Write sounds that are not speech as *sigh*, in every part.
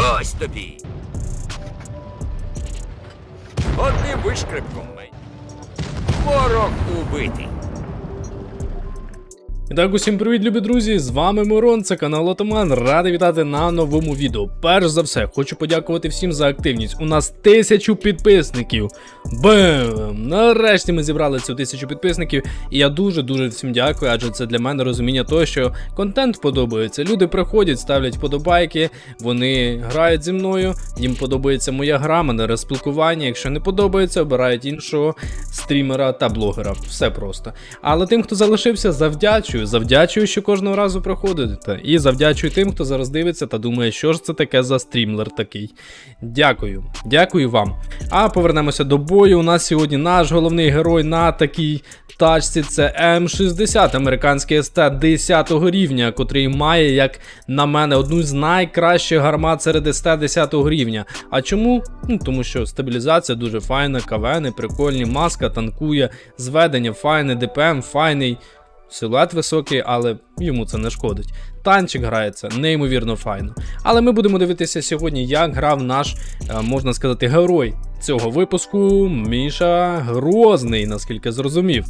Ось тобі. Одним вишкрипком мені. Ворог убитий. І так, усім привіт, любі друзі! З вами Мирон, це канал Отоман. Радий вітати на новому відео. Перш за все, хочу подякувати всім за активність. У нас тисячу підписників. Бем! Нарешті ми зібрали цю тисячу підписників. І я дуже-дуже всім дякую, адже це для мене розуміння того, що контент подобається. Люди приходять, ставлять вподобайки, вони грають зі мною, їм подобається моя гра, мене розпілкування. Якщо не подобається, обирають іншого стрімера та блогера. Все просто. Але тим, хто залишився, завдячую. Завдячую, що кожного разу проходите. І завдячую тим, хто зараз дивиться та думає, що ж це таке за стрімлер такий. Дякую, дякую вам. А повернемося до бою. У нас сьогодні наш головний герой на такій тачці це М60, американський СТ 10 рівня, котрий має, як на мене, одну з найкращих гармат серед СТ 10 рівня. А чому? Ну, тому що стабілізація дуже файна, кавени, прикольні, маска танкує, зведення файне, ДПМ файний. Силует високий, але йому це не шкодить. Танчик грається неймовірно файно. Але ми будемо дивитися сьогодні, як грав наш, е, можна сказати, герой цього випуску Міша Грозний, наскільки зрозумів.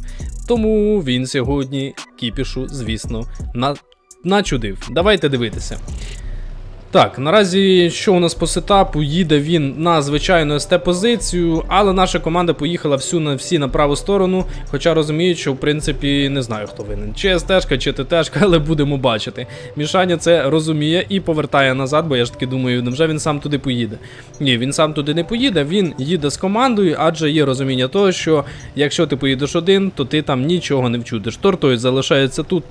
Тому він сьогодні кіпішу, звісно, на... начудив. Давайте дивитися. Так, наразі що у нас по сетапу? Їде він на звичайну СТ-позицію, але наша команда поїхала всю на всі на праву сторону. Хоча розуміють, що в принципі не знаю, хто винен. Чи СТ-шка, чи ТТ-шка, *laughs* але будемо бачити. Мішаня це розуміє і повертає назад, бо я ж таки думаю, невже він сам туди поїде? Ні, він сам туди не поїде, він їде з командою, адже є розуміння того, що якщо ти поїдеш один, то ти там нічого не вчудиш. Тортой залишається тут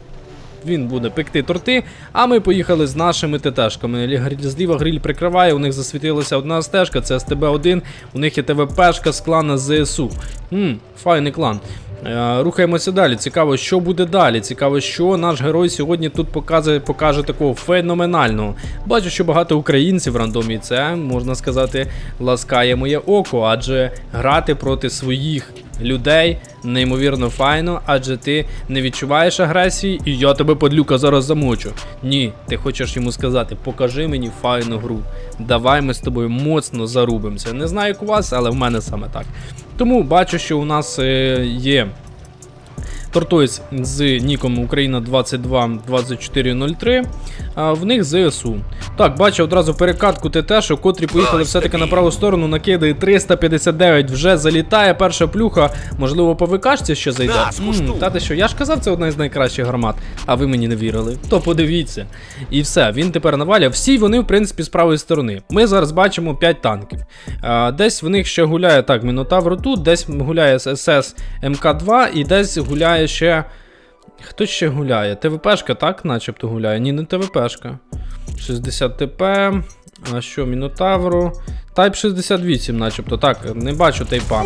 він буде пекти торти. А ми поїхали з нашими ТТшками. Лі- Зліва гриль прикриває, у них засвітилася одна стежка, це СТБ-1, у них є ТВПшка з клана ЗСУ. Ммм, файний клан. Е, Рухаємося далі. Цікаво, що буде далі. Цікаво, що наш герой сьогодні тут показує, покаже такого феноменального. Бачу, що багато українців в рандомі це можна сказати ласкає моє око, адже грати проти своїх людей неймовірно файно, адже ти не відчуваєш агресії, і я тебе подлюка зараз замочу. Ні, ти хочеш йому сказати, покажи мені файну гру. Давай ми з тобою моцно зарубимося. Не знаю, як у вас, але в мене саме так. Тому бачу, що у нас е, є Тортойс з ніком Україна 222403. А в них ЗСУ. Так, бачу одразу перекатку ТТ, що котрі поїхали все-таки на праву сторону, накидає 359, вже залітає. Перша плюха, можливо, по ВКшці ще зайде. Да, скуштуй. М, Та ти що, я ж казав, це одна із найкращих гармат, а ви мені не вірили. То подивіться. І все, він тепер наваляв. Всі вони, в принципі, з правої сторони. Ми зараз бачимо 5 танків. А, десь в них ще гуляє так, Мінотавр тут, десь гуляє СС МК2 і десь гуляє ще. Хто ще гуляє? ТВПшка, так, начебто гуляє? Ні, не ТВПшка. 60 ТП. А що, Мінотавру? Тайп 68, начебто. Так, не бачу тайпа.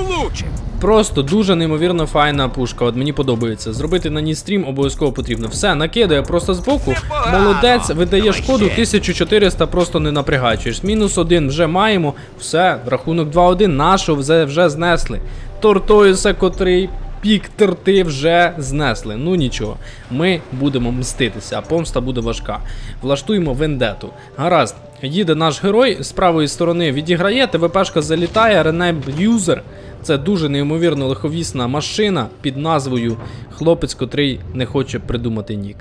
Просто дуже неймовірно файна пушка. От мені подобається. Зробити на ній стрім обов'язково потрібно. Все, накидає просто збоку. Молодець, видає шкоду 1400, просто не напрягачуєш. Мінус один вже маємо. Все, рахунок 2-1. Нашу вже, вже знесли. Тортоюса, котрий. Пік торти вже знесли. Ну нічого, ми будемо мститися, а помста буде важка. Влаштуємо вендету. Гаразд, їде наш герой з правої сторони відіграє, ТВПшка залітає, Ренейм Юзер. Це дуже неймовірно лиховісна машина під назвою Хлопець, котрий не хоче придумати нік.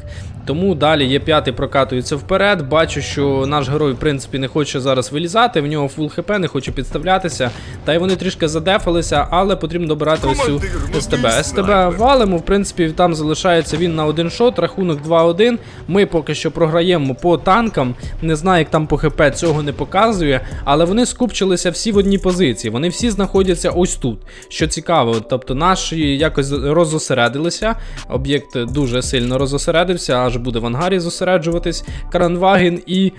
Тому далі є п'ятий прокатується вперед. Бачу, що наш герой, в принципі, не хоче зараз вилізати, в нього фул хп, не хоче підставлятися. Та й вони трішки задефалися, але потрібно добирати ось цю СТБ. СТБ валимо, в принципі, там залишається він на один шот, рахунок 2-1. Ми поки що програємо по танкам. Не знаю, як там по ХП цього не показує, але вони скупчилися всі в одній позиції. Вони всі знаходяться ось тут. Що цікаво, тобто наші якось розосередилися. Об'єкт дуже сильно розосередився, аж буде в ангарі зосереджуватись. Кранваген і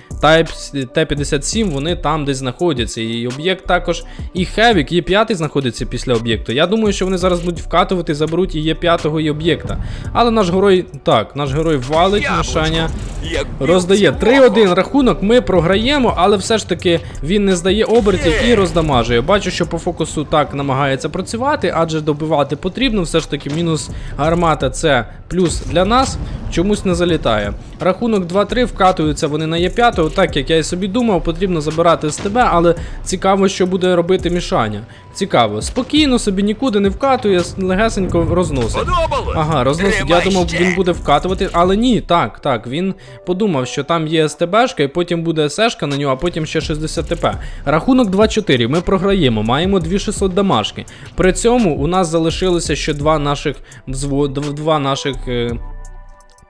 Т-57, вони там десь знаходяться. І об'єкт також. І Хевік, є п'ятий знаходиться після об'єкту. Я думаю, що вони зараз будуть вкатувати, заберуть і є п'ятого і об'єкта. Але наш герой, так, наш герой валить мішання. Роздає 3-1 рахунок, ми програємо, але все ж таки він не здає обертів і роздамажує. Бачу, що по фокусу так намагається працювати, адже добивати потрібно. Все ж таки мінус гармата це плюс для нас, чомусь не залітає. Рахунок 2-3 вкатуються вони на Є5, так як я і собі думав, потрібно забирати з тебе, але цікаво, що буде робити Мішаня. Цікаво, спокійно собі нікуди не вкатує, легесенько розносить. Ага, розносить. Я думав, він буде вкатувати, але ні, так, так. Він подумав, що там є СТБшка, і потім буде СЕшка на нього, а потім ще 60 ТП. Рахунок 2-4. Ми програємо, маємо 2600 дамашки. При цьому у нас залишилося ще два наших взвод, два наших.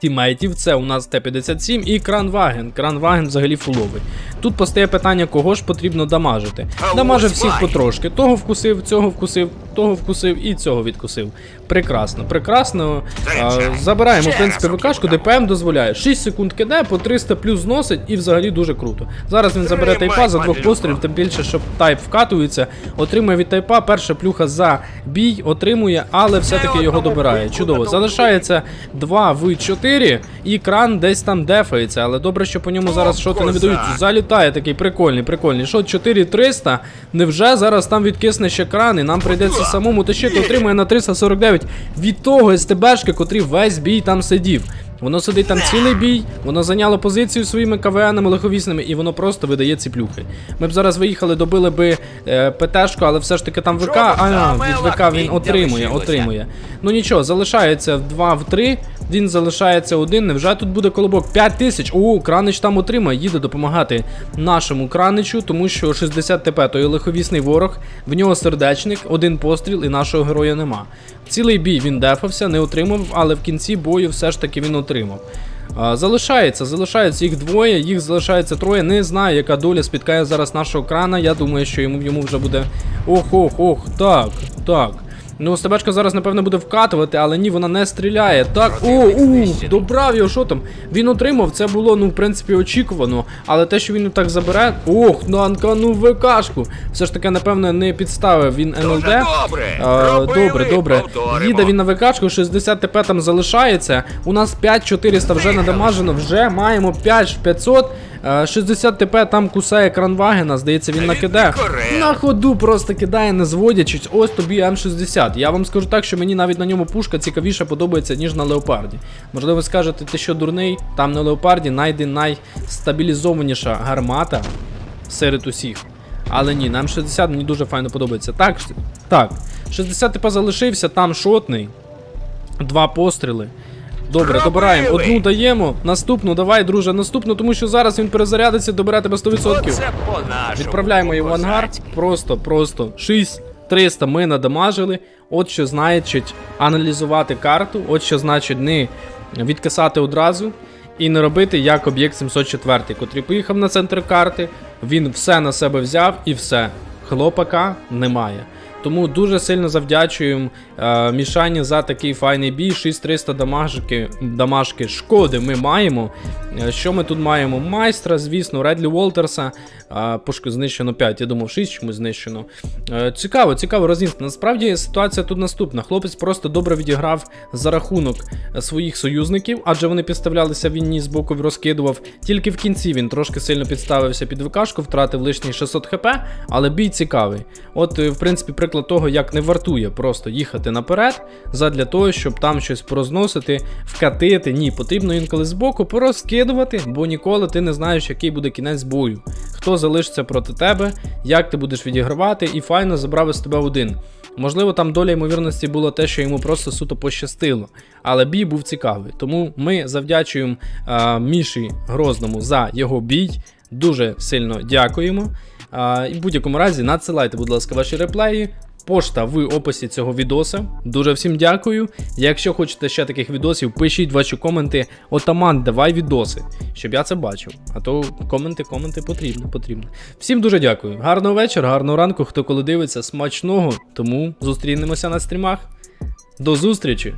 Тімейтів, це у нас Т-57 і Кранваген. Кранваген взагалі фуловий. Тут постає питання, кого ж потрібно дамажити. Дамажив всіх потрошки. Того вкусив, цього вкусив, того вкусив і цього відкусив. Прекрасно, прекрасно. А, забираємо, в принципі, ВКшку, ДПМ дозволяє. 6 секунд кидає, по 300 плюс зносить і взагалі дуже круто. Зараз він забере тайпа за двох пострілів, тим більше, що тайп вкатується, отримує від тайпа, перша плюха за бій, отримує, але все-таки його добирає. Чудово. Залишається 2 в 4, і кран десь там дефається, але добре, що по ньому зараз шоти не видають. Залітає такий прикольний, прикольний. Шот 4300. Невже зараз там відкисне ще кран, і нам прийдеться самому тащити, отримує на 349 від того СТБшки, котрий весь бій там сидів. Воно сидить там цілий бій, воно зайняло позицію своїми КВНами лиховісними, і воно просто видає ці плюхи. Ми б зараз виїхали, добили би е, ПТшку, але все ж таки там ВК, а від ВК він отримує, отримує. Ну нічого, залишається 2 в 3, він залишається один. Невже тут буде колобок? 5 тисяч. О, кранич там отримає, їде допомагати нашому краничу, тому що 60 ТП, то є лиховісний ворог, в нього сердечник, один постріл і нашого героя нема. Цілий бій він дефався, не отримав, але в кінці бою все ж таки він отримав. Залишається, залишається їх двоє, їх залишається троє. Не знаю, яка доля спіткає зараз нашого крана. Я думаю, що йому йому вже буде. Ох, ох, ох, так, так. Ну, стебечка зараз, напевно, буде вкатувати, але ні, вона не стріляє. Так, о, Противник у, добрав його, що там? Він отримав, це було, ну, в принципі, очікувано. Але те, що він так забере. Ох, нанканув ВКшку. Все ж таки, напевно, не підставив він НЛД. Добре. А, добре, добре. Їде він на ВКшку, 60 ТП там залишається. У нас 5400 вже надамажено, вже маємо 5500. Е, 60 ТП там кусає кранвагена, здається, він накидає. На ходу просто кидає, не зводячись. Ось тобі М60. Я вам скажу так, що мені навіть на ньому пушка цікавіше подобається, ніж на леопарді. Можливо, ви скажете, ти що дурний? Там на леопарді найде найстабілізованіша гармата серед усіх. Але ні, нам 60 мені дуже файно подобається. Так, так. 60 типа залишився, там шотний. Два постріли. Добре, добираємо. Одну даємо, наступну, давай, друже, наступну, тому що зараз він перезарядиться, добере тебе 100%. Відправляємо його в ангар. Просто, просто 6300 ми надамажили. От що значить аналізувати карту, от що значить не відкисати одразу і не робити як об'єкт 704, котрий поїхав на центр карти. Він все на себе взяв і все. Хлопака немає. Тому дуже сильно завдячуємо е, Мішані за такий файний бій. 6300 дамажки, дамажки шкоди ми маємо. Е, Що ми тут маємо? Майстра, звісно, Редлі Волтерса. Е, пушку знищено 5, я думав, 6 чомусь знищено. Е, цікаво, цікаво розніс. Насправді ситуація тут наступна. Хлопець просто добре відіграв за рахунок е, своїх союзників, адже вони підставлялися, він ні з боку розкидував. Тільки в кінці він трошки сильно підставився під ВКшку, втратив лишні 600 хп, але бій цікавий. От, е, в принципі, приклад того, як не вартує просто їхати наперед, задля того, щоб там щось порозносити, вкатити. Ні, потрібно інколи збоку порозкидувати, бо ніколи ти не знаєш, який буде кінець бою. Хто залишиться проти тебе, як ти будеш відігравати, і файно забрав із тебе один. Можливо, там доля ймовірності була те, що йому просто суто пощастило. Але бій був цікавий. Тому ми завдячуємо а, Міші Грозному за його бій. Дуже сильно дякуємо. А, і в будь-якому разі надсилайте, будь ласка, ваші реплеї. Пошта в описі цього відоса. Дуже всім дякую. Якщо хочете ще таких відосів, пишіть ваші коменти. Отаман, давай відоси, щоб я це бачив. А то коменти, коменти потрібно, потрібно. Всім дуже дякую. Гарного вечора, гарного ранку, хто коли дивиться, смачного. Тому зустрінемося на стрімах. До зустрічі!